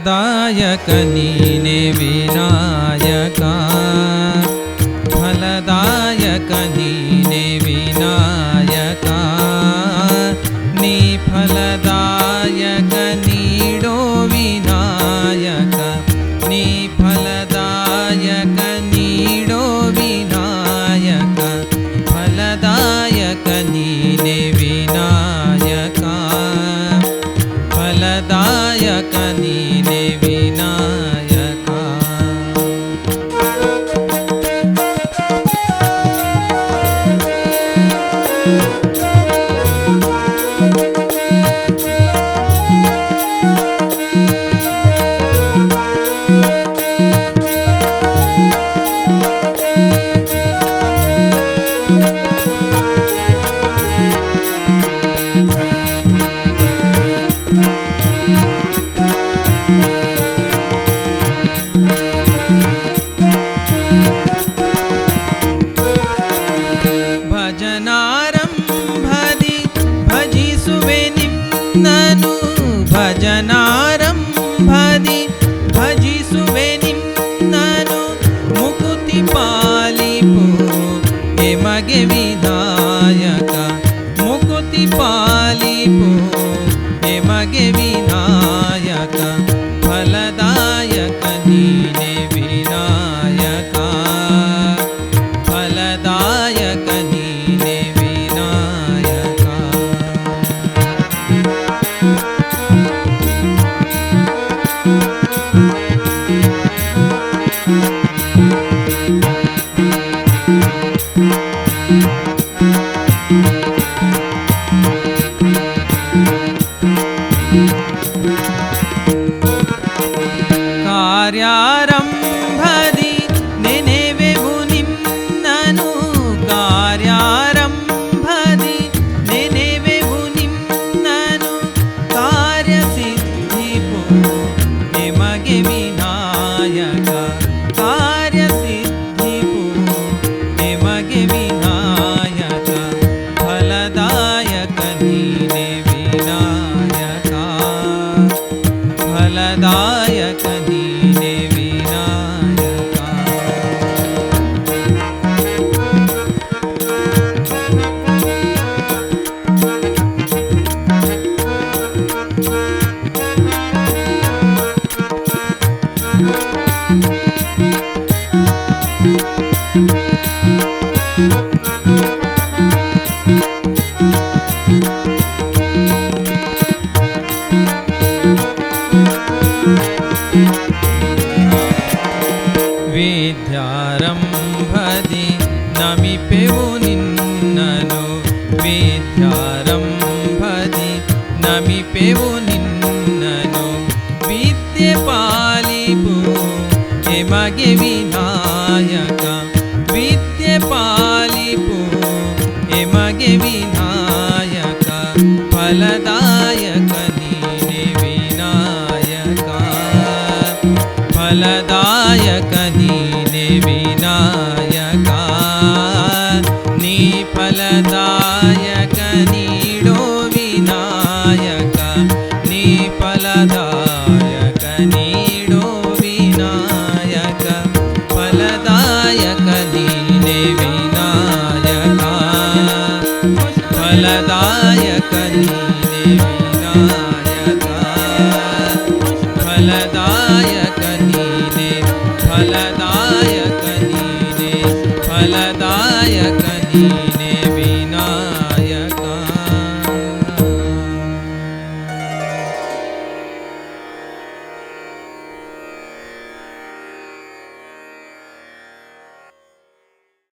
फलदायक नीने विनायका। फलदायक नीने विनायका। नी फलदायक ಪಾಲಿಪು ಎಮಗೆ ವಿನಾಯಕ ಫಲದಾಯಕ ನೀನೆ दायक ही నమిపెవు నిన్నను. విద్య పాలిపు ఎమగె వినాయక. విద్య పాలిపు ఎమగె వినాయక. ఫలదాయక నీనే వినాయక. ఫలదాయక నీనే వినాయక. నీ ఫలదా على دعاياك النبي